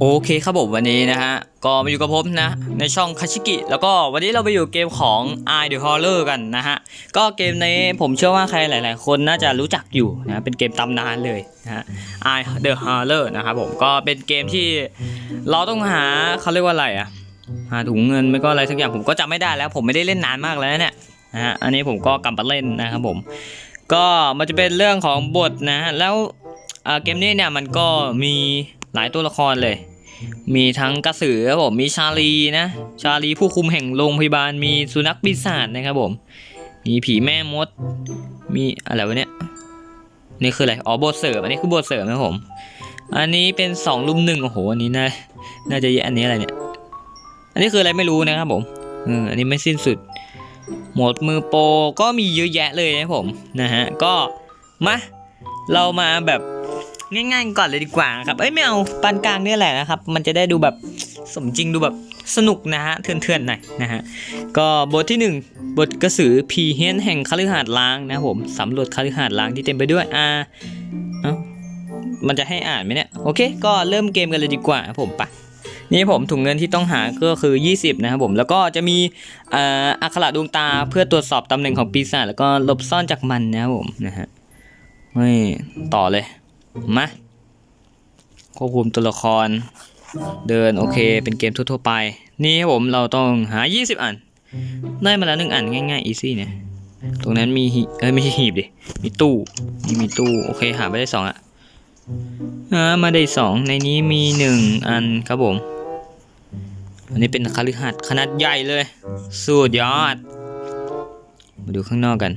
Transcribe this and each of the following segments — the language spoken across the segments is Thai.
โอเคครับผมวันนี้นะฮะ ก็มาอยู่กับผมนะ ในช่องคาชิกิ แล้วก็วันนี้เราไปอยู่เกมของ I The Horror กันนะฮะ ก็เกมนี้ผมเชื่อว่าใครหลาย ๆ คนน่าจะรู้จักอยู่นะเป็นเกมตำนานเลยนะฮะ I The Horror นะครับผมก็เป็นเกมที่เราต้องหาเขาเรียกว่าอะไรอะหาถุงเงินไม่ก็อะไรสักอย่างผมก็จำไม่ได้แล้ว ผมไม่ได้เล่นนานมากแล้วเนี่ยนะฮะอันนี้ผมก็กลับมาเล่นนะครับผม ก็มันจะเป็นเรื่องของบทนะฮะแล้วเกมนี้เนี่ยมันก็มี หลายตัวละครเลย มีทั้งกระสือครับผมมีชาลีนะ ชาลีผู้คุมแห่งโรงพยาบาลมีสุนัขปีศาจนะครับผม มีผีแม่มด มีอะไรวะเนี่ยนี่คืออะไรอ๋อบทเสริมอันนี้คือบทเสริมนะผม อันนี้เป็นสองลุมหนึ่งโอ้โหอันนี้น่าน่าจะอันนี้อะไรเนี่ย อันนี้คืออะไรไม่รู้นะครับผมเอออันนี้ไม่สิ้นสุดโหมดมือโปรก็มีเยอะแยะเลยนะผมนะฮะก็มาเรามาแบบ ง่ายๆก่อนเลยดีกว่าครับ เอ้ยไม่เอาปานกลางเนี่ยแหละนะครับ มันจะได้ดูแบบสมจริงดูแบบสนุกนะฮะเถื่อนๆหน่อยนะฮะ ก็บทที่หนึ่งบทกระสือผีเฮี้ยนแห่งคฤหาสน์ล้างนะผมสำรวจคฤหาสน์ล้างที่เต็มไปด้วยอ่าเอามันจะให้อ่านไหมเนี่ย โอเค ก็เริ่มเกมกันเลยดีกว่าผมไปนี่ผมถุงเงินที่ต้องหาก็คือ 20 นะครับผมแล้วก็จะมีอ่ออักขระดวงตาเพื่อตรวจสอบตำแหน่งของปีศาจแล้วก็หลบซ่อนจากมันนะครับผมนะฮะไม่ต่อเลย มาควบคุมตัวละคร เดินโอเคเป็นเกมทั่วๆไป นี่ครับผมเราต้องหา 20 อัน ได้มาแล้วหนึ่งอันง่ายๆ easy เนี่ยตรงนั้นมีหีเอ้ยไม่ใช่หีบดิมีตู้นี่มีตู้โอเคหาไปได้สองอะหามาได้สองในนี้มีหนึ่งอันครับผมอันนี้เป็นคฤหาสน์ขนาดใหญ่เลยสุดยอด มาดูข้างนอกกัน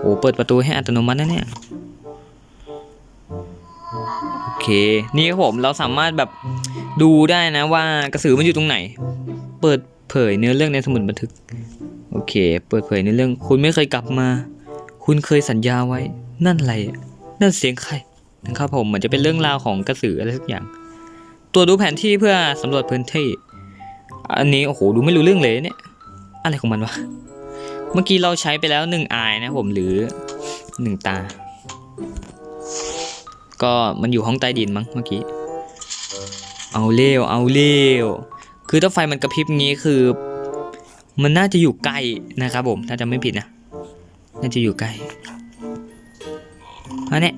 โอ้เปิดประตูให้อัตโนมัตินะเนี่ย เค นี่ครับผมเราสามารถแบบดูได้นะว่ากระสือมันอยู่ตรงไหน เปิดเผยเนื้อเรื่องในสมุดบันทึก โอเค เปิดเผยเนื้อเรื่อง คุณไม่เคยกลับมา คุณเคยสัญญาไว้ นั่นอะไร นั่นเสียงใครนะครับผมเหมือนจะเป็นเรื่องราวของกระสืออะไรสักอย่าง ตัวดูแผนที่เพื่อสำรวจพื้นที่ อันนี้โอ้โหดูไม่รู้เรื่องเลยเนี่ย อะไรของมันวะ เมื่อกี้เราใช้ไปแล้วหนึ่งอายนะผมหรือหนึ่งตา ก็มันอยู่ห้องใต้ดินมั้งเมื่อกี้ เอาเร็วเอาเร็วคือถ้าไฟมันกระพริบงี้คือ มันน่าจะอยู่ใกล้นะครับผมถ้าจะไม่ผิดนะน่าจะอยู่ใกล้อันนี้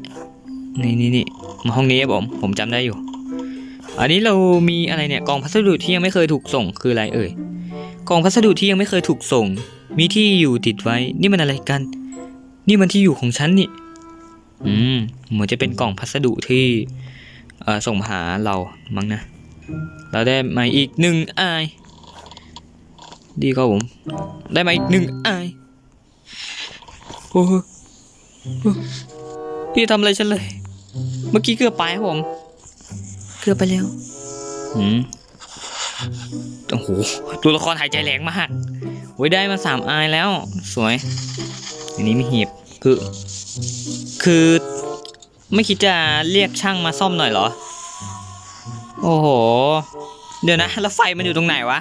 นี่นี่นี่มาห้องนี้ผมผมจำได้อยู่ อันนี้เรามีอะไรเนี่ยกล่องพัสดุที่ยังไม่เคยถูกส่งคืออะไรเอ่ยกล่องพัสดุที่ยังไม่เคยถูกส่ง มีที่อยู่ติดไว้ นี่มันอะไรกัน นี่มันที่อยู่ของฉันนี่ อืมเหมือนจะเป็นกล่องพัสดุที่เอ่อส่งมาหาเรามั้งนะ เราได้มาอีกหนึ่งอายดีครับผม ได้มาอีกหนึ่งอายโอ้โหโอ้พี่ทำอะไรฉันเลย เมื่อกี้เกือบไปครับผม เกือบไปแล้วอืมโอ้โหตัวละครหายใจแรงมากโอ้ยได้มาสามอายแล้ว สวย อันนี้มีหีบคือ คือไม่คิดจะเรียกช่างมาซ่อมหน่อยเหรอ โอ้โห เดี๋ยวนะ แล้วไฟมันอยู่ตรงไหนวะ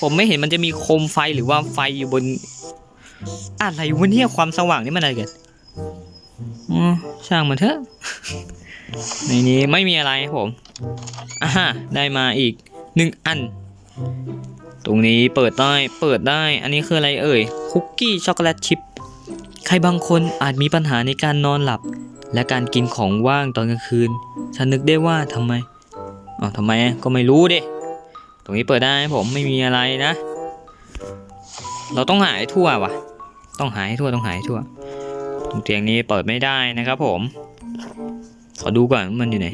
ผมไม่เห็นมันจะมีโคมไฟหรือว่าไฟอยู่บน อะไรวะเนี่ยความสว่างนี่มันอะไรกันอช่างมันเถอะ ในนี้ไม่มีอะไรครับผมอ่าฮะได้มาอีกหนึ่งอัน ตรงนี้เปิดได้ เปิดได้ อันนี้คืออะไรเอ่ย คุกกี้ช็อกโกแลตชิพ ใครบางคนอาจมีปัญหาในการนอนหลับ และการกินของว่างตอนกลางคืน ฉันนึกได้ว่าทำไมอ๋อทำไมอะก็ไม่รู้ดิตรงนี้เปิดได้ผมไม่มีอะไรนะ เราต้องหาให้ทั่ววะต้องหาให้ทั่วต้องหาให้ทั่วตรงเตียงนี้เปิดไม่ได้นะครับผม ขอดูก่อนว่ามันอยู่ไหน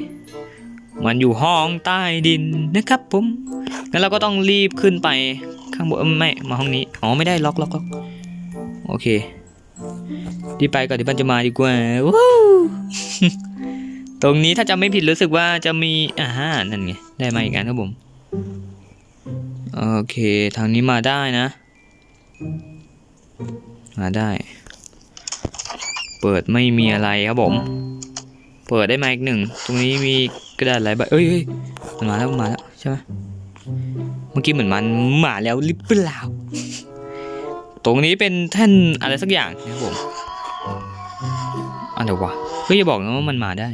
มันอยู่ห้องใต้ดินนะครับผมงั้นเราก็ต้องรีบขึ้นไปข้างบนไม่มาห้องนี้ อ๋อไม่ได้ล็อกล็อกล็อกโอเค รีบไปก่อนที่มันจะมาดีกว่าว้าวตรงนี้ถ้าจำไม่ผิดรู้สึกว่าจะมีอ่าฮะนั่นไงได้มาอีกอันครับผมโอเคทางนี้มาได้นะ มาได้ เปิดไม่มีอะไรครับผม เปิดได้มาอีกหนึ่งตรงนี้มีกระดาษหลายใบเอ้ยเอ้ยมันมาแล้วมันมาแล้วใช่ไหมเมื่อกี้เหมือนมันมาแล้วหรือเปล่า ตรงนี้เป็นแท่นอะไรสักอย่างนะครับผมอะไรวะเฮ้ยอย่าบอกนะว่ามันมาได้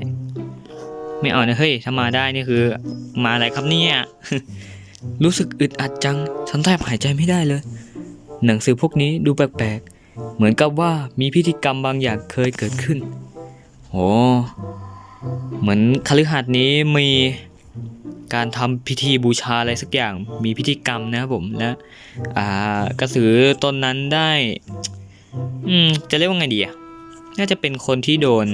ไม่เอานะเฮ้ยถ้ามาได้นี่คือ มาอะไรครับเนี่ยรู้สึกอึดอัดจัง ฉันแทบหายใจไม่ได้เลย หนังสือพวกนี้ดูแปลกๆ เหมือนกับว่ามีพิธีกรรมบางอย่างเคยเกิดขึ้น โอ้ เหมือนคฤหาสน์นี้มี การทำพิธีบูชาอะไรสักอย่างมีพิธีกรรมนะครับผมและอ่ากระสือต้นนั้นได้ อืมจะเรียกว่าไงดีอะน่าจะเป็นคนที่โดน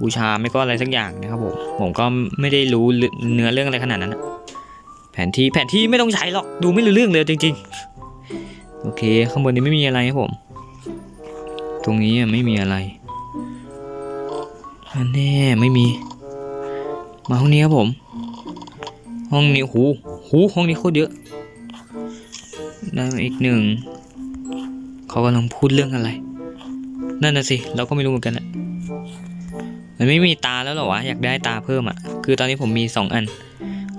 บูชาไม่ก็อะไรสักอย่างนะครับผมผมก็ไม่ได้รู้เนื้อเรื่องอะไรขนาดนั้นแผนที่แผนที่ไม่ต้องใช้หรอกดูไม่รู้เรื่องเลยจริง ๆ โอเค ข้างบนนี้ไม่มีอะไรครับผม ตรงนี้ไม่มีอะไรอันแน่ไม่มี มาห้องนี้ครับผม ห้องนี้หูหูห้องนี้โคตรเยอะได้มาอีกหนึ่งเขากำลังพูดเรื่องอะไร นั่นน่ะสิ เราก็ไม่รู้เหมือนกันอะมันไม่มีตาแล้วหรอวะ อยากได้ตาเพิ่มอะคือตอนนี้ผมมีสองอัน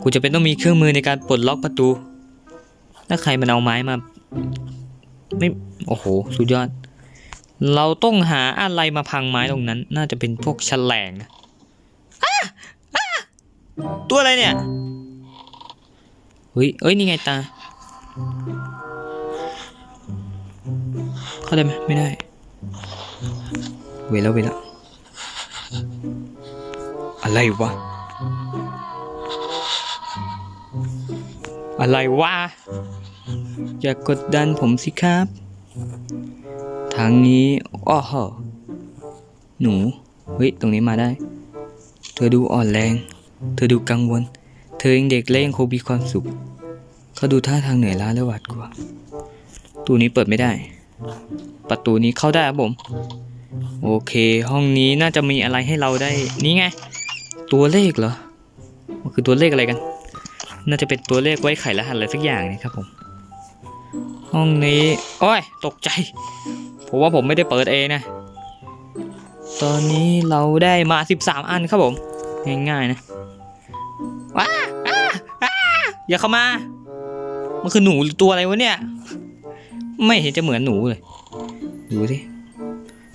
กูจะเป็นต้องมีเครื่องมือในการปลดล็อกประตู ถ้าใครมันเอาไม้มา ไม่ โอ้โห สุดยอด เราต้องหาอะไรมาพังไม้ตรงนั้น น่าจะเป็นพวกแฉลงนะอ้าอ้าตัวอะไรเนี่ย ฮ้ยเอ้ย นี่ไงตา เข้าได้ไหมไม่ได้ เวลแล้วเวลแล้ว อะไรวะ อะไรวะ อย่ากกดดันผมสิครับ ทางนี้อ้อหหนู เฮ้ย ตรงนี้มาได้ เธอดูอ่อนแรง เธอดูกังวล เธอยังเด็กและยังคงมีความสุข เขาดูท่าทางเหนื่อยล้าและหวาดกลัวตู้นี้เปิดไม่ได้ ประตูนี้เข้าได้ครับผม โอเค ห้องนี้น่าจะมีอะไรให้เราได้ นี่ไง ตัวเลขเหรอ มันคือตัวเลขอะไรกัน น่าจะเป็นตัวเลขไว้ไขรหัสอะไรสักอย่างนะครับผม ห้องนี้ โอ้ย ตกใจ ผมว่าผมไม่ได้เปิดเองนะ ตอนนี้เราได้มา 13 อันครับผม ง่ายๆนะ ว้า อย่าเข้ามา มันคือหนูหรือตัวอะไรวะเนี่ย ไม่เห็นจะเหมือนหนูเลย ดูสิ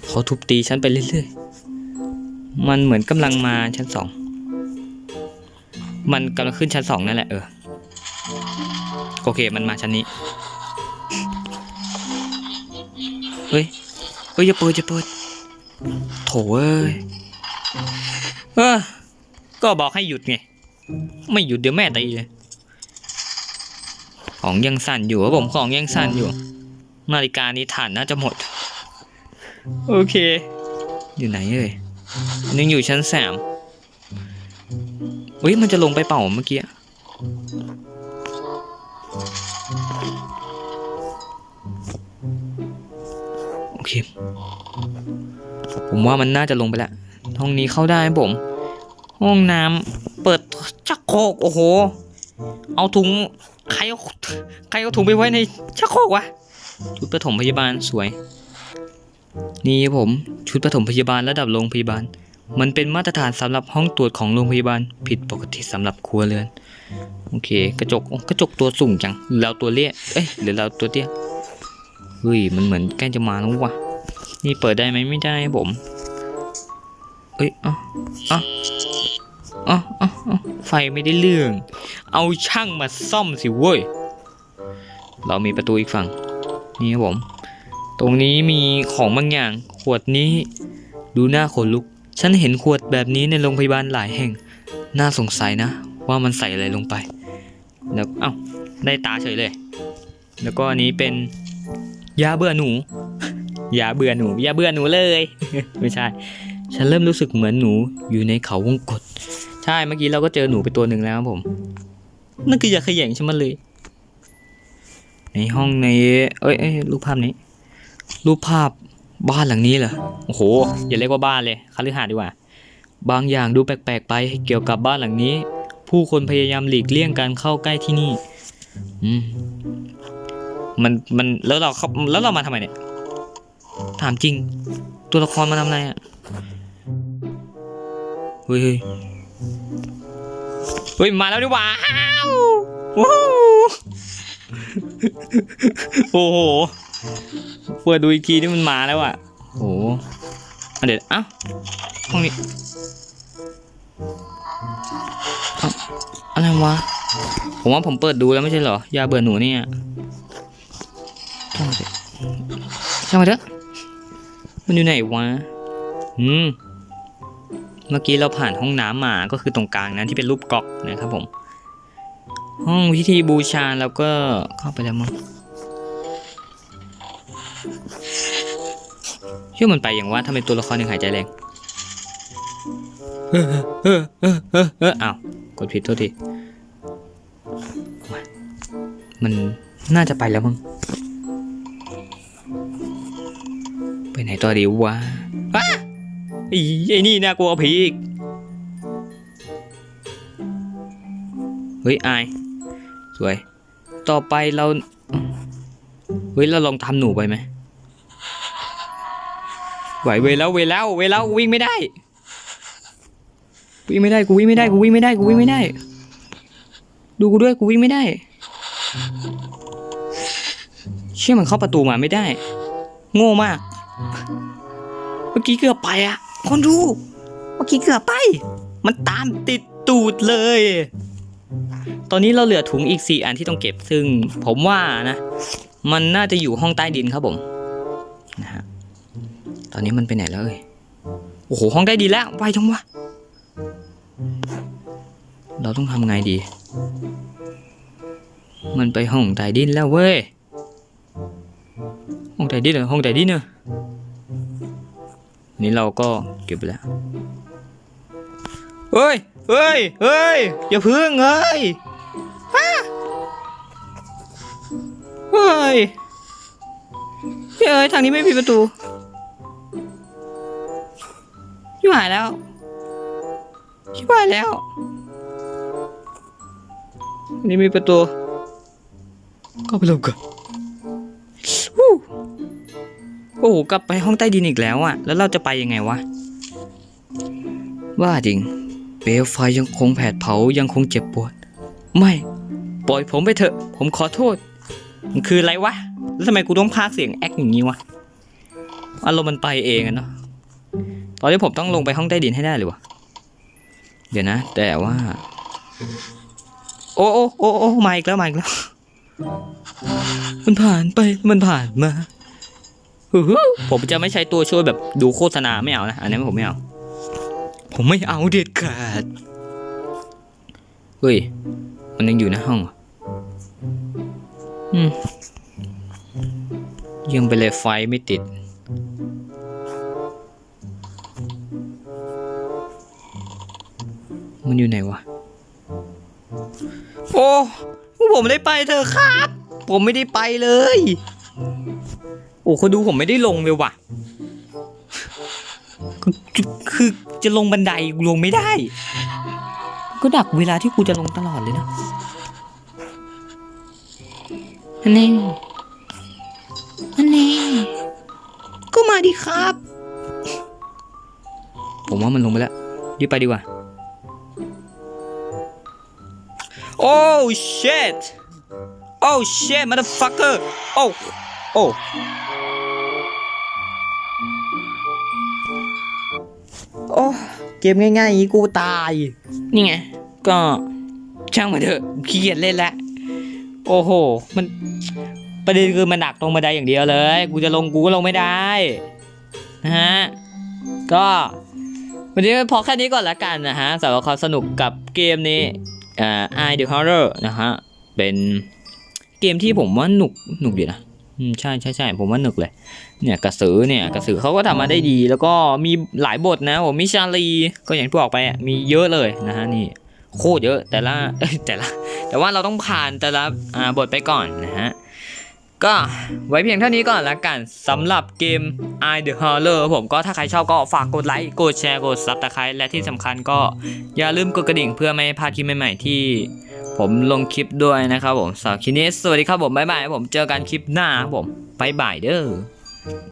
เขาทุบตีฉันไปเรื่อยๆ มันเหมือนกำลังมาชั้นสอง มันกำลังขึ้นชั้นสองนั่นแหละเออ โอเคมันมาชั้นนี้ เฮ้ย เฮ้ยอย่าเปิดอย่าเปิด โถเอ้ย เออก็บอกให้หยุดไง ไม่หยุดเดี๋ยวแม่ตีเลย ของยังสั่นอยู่ครับผมของยังสั่นอยู่ นาฬิกานี้ถ่านน่าจะหมด โอเค อยู่ไหนเอ่ยยังอยู่ชั้นสามเฮ้ยมันจะลงไปเป่าเมื่อกี้โอเค ผมว่ามันน่าจะลงไปแล้วห้องนี้เข้าได้ครับผม ห้องน้ำเปิดชักโครกโอ้โห เอาถุง ใครเอาใครเอาถุงไปไว้ในชักโครกวะ ชุดปฐมพยาบาลสวย นี่ผม ชุดปฐมพยาบาลระดับโรงพยาบาล มันเป็นมาตรฐานสำหรับห้องตรวจของโรงพยาบาล ผิดปกติสำหรับครัวเรือน โอเค กระจกโอ้กระจกตัวสูงจังหรือเราตัวเลี้ยเอ้ยหรือเราตัวเตี้ยเฮ้ยมันเหมือนใกล้จะมาแล้ววะนี่เปิดได้ไหมไม่ได้ผม เอ้ยอะอะ อะอะอะไฟไม่ได้เรื่อง เอาช่างมาซ่อมสิเว้ย เรามีประตูอีกฝั่ง นี่ครับผม ตรงนี้มีของบางอย่าง ขวดนี้ ดูหน้าขนลุก ฉันเห็นขวดแบบนี้ในโรงพยาบาลหลายแห่ง น่าสงสัยนะ ว่ามันใส่อะไรลงไป แล้วเอ้า ได้ตาเฉยเลย แล้วก็อันนี้เป็นยาเบื่อหนู ยาเบื่อหนู ยาเบื่อหนูเลย ไม่ใช่ ฉันเริ่มรู้สึกเหมือนหนูอยู่ในเขาวงกต ใช่เมื่อกี้เราก็เจอหนูไปตัวหนึ่งแล้วครับผมนั่นคือยาขย่งใช่ไหมเลย ในห้องในเอ้ยเอ้ยรูปภาพนี้ รูปภาพบ้านหลังนี้เหรอโอ้โห อย่าเรียกว่าบ้านเลยคฤหาสน์ดีกว่า บางอย่างดูแปลกๆไปเกี่ยวกับบ้านหลังนี้ ผู้คนพยายามหลีกเลี่ยงการเข้าใกล้ที่นี่ อืมมันมันแล้วเราเขาแล้วเรามาทำไมเนี่ย ถามจริง ตัวละครมาทำอะไรอะเฮ้ย เฮ้ยเฮ้ยมาแล้วดีกว่าอ้าวว้าวโอ้โหเปิดดูอีกทีนี่มันมาแล้วอะโอ้โหอะเดี๋ยวเอ้าห้องนี้อะไรวะผมว่าผมเปิดดูแล้วไม่ใช่เหรอยาเบื่อหนูเนี่ยช่างมันเถอะช่างมันเถอะมันอยู่ไหนวะอืม เมื่อกี้เราผ่านห้องน้ำมาก็คือตรงกลางนั้นที่เป็นรูปก๊อกนะครับผม ห้องพิธีบูชาแล้วก็เข้าไปแล้วมั้งเชื่อมันไปอย่างว่าทำไมตัวละครยังหายใจแรงเออเออเออเออเอออ้าวกดผิดโทษทีมามันน่าจะไปแล้วมั้งไปไหนต่อดีวะ อีไอ้นี่น่ากลัวผีอีก เฮ้ยอาย สวย ต่อไปเรา เฮ้ย เราลองทำหนูไปไหมไหวเวยแล้วเวแล้วเวแล้ววิ่งไม่ได้วิ่งไม่ได้กูวิ่งไม่ได้กูวิ่งไม่ได้กูวิ่งไม่ได้ ดูกูด้วยกูวิ่งไม่ได้ เชื่อมันเข้าประตูมาไม่ได้ โง่มาก เมื่อกี้เกือบไปอะ คนดูเมื่อกี้เกือบไป มันตามติดตูดเลย ตอนนี้เราเหลือถุงอีก4อันที่ต้องเก็บซึ่งผมว่านะ มันน่าจะอยู่ห้องใต้ดินครับผมนะฮะตอนนี้มันไปไหนแล้วเอ่ยโอ้โหห้องใต้ดินแล้วไวจังวะเราต้องทำไงดี มันไปห้องใต้ดินแล้วเว้ยห้องใต้ดินเหรอห้องใต้ดินเนอะ นี่เราก็เก็บไปแล้วเฮ้ยเฮ้ยเฮ้ยอย่าพึ่งเฮ้ยเฮ้ยเฮ้ยทางนี้ไม่มีประตูชิบหายแล้วชิบหายแล้วนนี้มีประตูก็ไปลงก่อนฮู้ อ้โหกลับไปห้องใต้ดินอีกแล้วอะแล้วเราจะไปยังไงวะ ว่าจริง เปลวไฟยังคงแผดเผายังคงเจ็บปวด ไม่ ปล่อยผมไปเถอะ ผมขอโทษ มันคืออะไรวะ แล้วทำไมกูต้องพากเสียงแอคอย่างนี้วะ อารมณ์มันไปเองอะเนาะ ตอนนี้ผมต้องลงไปห้องใต้ดินให้ได้เลยวะ เดี๋ยวนะ แต่ว่า โอ้โอ้โอ้โอ้มาอีกแล้วมาอีกแล้ว มันผ่านไป มันผ่านมา ผมจะไม่ใช้ตัวช่วยแบบดูโฆษณาไม่เอานะ อันนี้ผมไม่เอา ผมไม่เอาเด็ดขาด เฮ้ย มันยังอยู่ในห้องอืมยังไปเลยไฟไม่ติด มันอยู่ไหนวะ โอ้ ผมไม่ได้ไปเธอครับ ผมไม่ได้ไปเลย โอ้เขาดูผมไม่ได้ลงเลยว่ะคือคือจะลงบันไดลงไม่ได้ ก็ดักเวลาที่กูจะลงตลอดเลยนะอันนี้อันนี้ก็มาดิครับ ผมว่ามันลงไปแล้วรีบไปดีกว่า โอ้ shit โอ้ shit motherfucker โอ้ โอ้ โอ้เกมง่ายๆอย่างนี้กูตาย นี่ไง ก็ช่างมาเถอะขี้เกียจเล่นแล้วโอ้โห มันประเด็นคือมันหนักตรงบันไดอย่างเดียวเลย กูจะลงกูก็ลงไม่ได้นะฮะก็วันนี้พอแค่นี้ก่อนละกันนะฮะสำหรับความสนุกกับเกมนี้อ่า I the Horror นะฮะเป็นเกมที่ผมว่าหนุกหนุกดีนะอืมใช่ใช่ใช่ผมว่าหนุกเลย เนี่ยกระสือเนี่ยกระสือเขาก็ทำมาได้ดี แล้วก็มีหลายบทนะผมมิชาลีก็อย่างที่บอกไปอะมีเยอะเลยนะฮะนี่โคตรเยอะแต่ละเอ้ยแต่ละแต่ว่าเราต้องผ่านแต่ละอ่าบทไปก่อนนะฮะก็ไว้เพียงเท่านี้ก่อนละกันสำหรับเกม I the Horror ผมก็ถ้าใครชอบก็ฝากกดไลค์กดแชร์กด Subscribe และที่สำคัญก็อย่าลืมกดกระดิ่งเพื่อไม่ให้พลาดคลิปใหม่ๆที่ผมลงคลิปด้วยนะครับผมสำหรับคลิปนี้สวัสดีครับผม บ๊ายบายผมเจอกันคลิปหน้าครับผมบ๊ายบายเด้อ